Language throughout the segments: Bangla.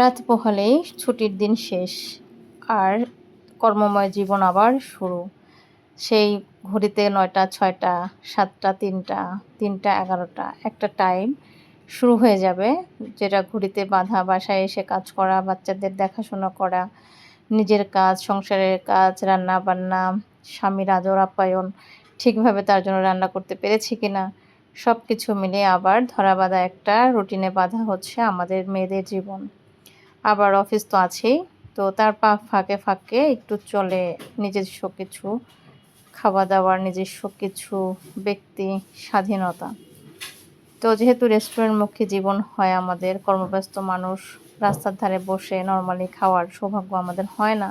রাত পোহালেই ছুটির দিন শেষ আর কর্মময় জীবন আবার শুরু। সেই ঘড়িতে নয়টা, ছয়টা, সাতটা, তিনটা তিনটা, এগারোটা, একটা টাইম শুরু হয়ে যাবে, যেটা ঘড়িতে বাঁধা, বাসায় এসে কাজ করা, বাচ্চাদের দেখাশোনা করা, নিজের কাজ, সংসারের কাজ রান্না বান্না স্বামীর আদর, আপ্যায়ন, ঠিকভাবে তার জন্য রান্না করতে পেরেছি কিনা সব কিছু মিলিয়ে আবার ধরা বাঁধা একটা রুটিনে বাঁধা হচ্ছে আমাদের মেয়েদের জীবন। আবার অফিস তো আছেই। তো তার পা ফাঁকে ফাঁকে একটু চলে নিজস্ব কিছু খাওয়া দাওয়ার নিজস্ব কিছু ব্যক্তি স্বাধীনতা। তো যেহেতু রেস্টুরেন্টমুখী জীবন হয় আমাদের, কর্মব্যস্ত মানুষ রাস্তার ধারে বসে নর্মালি খাওয়ার সৌভাগ্য আমাদের হয় না।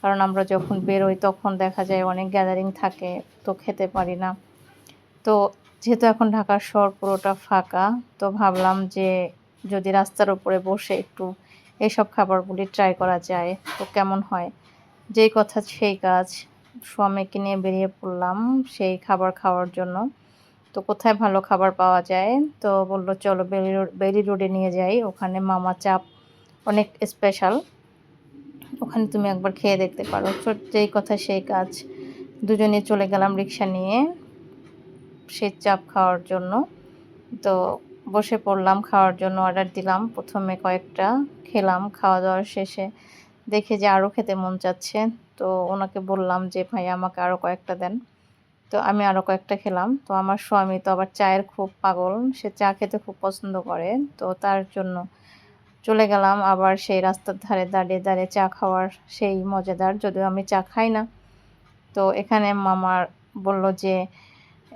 কারণ আমরা যখন বেরোই তখন দেখা যায় অনেক গ্যাদারিং থাকে, তো খেতে পারি না। তো যেহেতু এখন ঢাকার শহর পুরোটা ফাঁকা, তো ভাবলাম যে যদি রাস্তার উপরে বসে একটু এইসব খাবারগুলি ট্রাই করা যায়। তো কেমন হয়? যেই কথা সেই কাজ। স্বামীকে নিয়ে বেরিয়ে পড়লাম সেই খাবার খাওয়ার জন্য। তো কোথায় ভালো খাবার পাওয়া যায়? তো বলল, চলো বেরি রোড বেরি রোডে নিয়ে যাই। ওখানে মামা চাপ অনেক স্পেশাল ওখানে তুমি একবার খেয়ে দেখতে পারো। যেই কথা সেই কাজ। দুজনে চলে গেলাম রিক্সা নিয়ে সেই চাপ খাওয়ার জন্য। তো বসে পড়লাম, খাওয়ার জন্য অর্ডার দিলাম। প্রথমে কয়েকটা খেলাম খাওয়া দাওয়ার শেষে দেখে যে আরও খেতে মন চাচ্ছে। তো ওনাকে বললাম যে, ভাই, আমাকে আরও কয়েকটা দেন। তো আমি আরও কয়েকটা খেলাম। তো আমার স্বামী তো আবার চায়ের খুব পাগল, সে চা খেতে খুব পছন্দ করে। তো তার জন্য চলে গেলাম। আবার সেই রাস্তার ধারে দাঁড়িয়ে দাঁড়িয়ে চা খাওয়ার সেই মজাদার, যদিও আমি চা খাই না। তো এখানে মামার বলল যে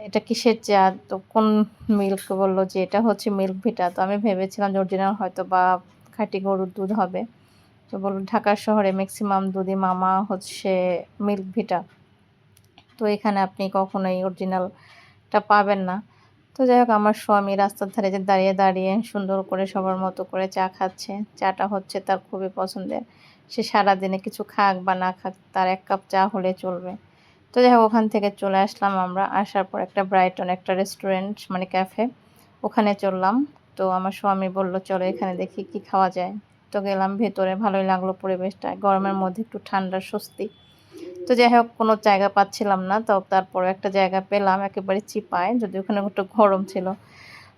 এটা কিসের চা তো কোন মিল্ক বলল যে এটা হচ্ছে মিল্ক ভিটা। তো আমি ভেবেছিলাম যে অরিজিনাল হয়তো বা খাঁটি গরুর দুধ হবে। তো বলল ঢাকা শহরে ম্যাক্সিমাম দুধই মামা হচ্ছে মিল্ক ভিটা। তো এখানে আপনি কখনোই অরিজিনালটা পাবেন না। তো যাই হোক, আমার স্বামী রাস্তার ধারে যে দাঁড়িয়ে দাঁড়িয়ে সুন্দর করে সবার মতো করে চা খাচ্ছে। চাটা হচ্ছে তার খুবই পছন্দের। সে সারাদিনে কিছু খাক বা না খাক, তার এক কাপ চা হলে চলবে। তো যাই হোক, ওখান থেকে চলে আসলাম আমরা। আসার পর একটা ব্রাইটন একটা রেস্টুরেন্ট মানে ক্যাফে ওখানে চললাম। তো আমার স্বামী বলল, চলো এখানে দেখি কি খাওয়া যায়। তো গেলাম ভেতরে, ভালোই লাগল পরিবেশটা। গরমের মধ্যে একটু ঠান্ডার স্বস্তি। তো যাই হোক, কোনো জায়গা পাচ্ছিলাম না। তো তারপরে একটা জায়গা পেলাম, একেবারে চিপায়, যদি ওখানে একটু গরম ছিল।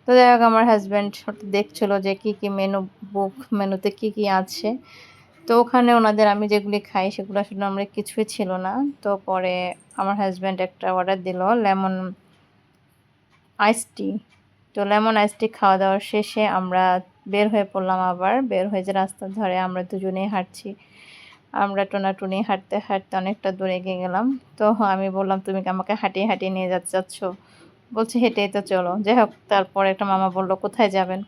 তো যাই হোক, আমার হাজব্যান্ড দেখছিল যে কি কি মেনু বুক মেনুতে কি কি আছে। তো ওখানে ওনাদের আমি যেগুলি খাই সেগুলো আসলে আমরা কিছুই ছিল না। তো পরে আমার হাজব্যান্ড একটা অর্ডার দিল লেমন আইস টি তো লেমন আইস টি খাওয়া দাওয়ার শেষে আমরা বের হয়ে পড়লাম আবার। বের হয়ে যে রাস্তার ধরে আমরা দুজনেই হাঁটছি। আমরা টোনাটুনি হাঁটতে হাঁটতে অনেকটা দূরে এগিয়ে গেলাম। তো আমি বললাম, তুমি আমাকে হাঁটিয়ে হাঁটিয়ে নিয়ে যাচ্ছ? বলছে, হেঁটেই তো চলো। যাই হোক, তারপর একটা মামা বলল, কোথায় যাবেন?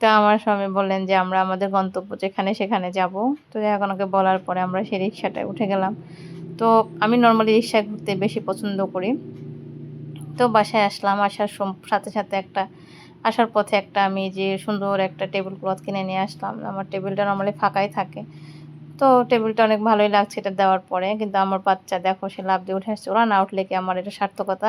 তা আমার স্বামী বললেন যে, আমরা আমাদের গন্তব্য যেখানে সেখানে যাব। তো যাই ওনাকে বলার পরে আমরা সেই রিক্সাটায় উঠে গেলাম। তো আমি নর্মালি রিক্সায় ঘুরতে বেশি পছন্দ করি। তো বাসায় আসলাম, আসার সাথে সাথে একটা, আসার পথে একটা আমি যে সুন্দর একটা টেবিল ক্লথ কিনে নিয়ে আসলাম। আমার টেবিলটা নর্মালি ফাঁকাই থাকে। তো টেবিলটা অনেক ভালোই লাগছে এটা দেওয়ার পরে। কিন্তু আমার বাচ্চা, দেখো, সে লাভ দিয়ে উঠে আসছে। ওরা না উঠলে কি আমার এটা সার্থকতা?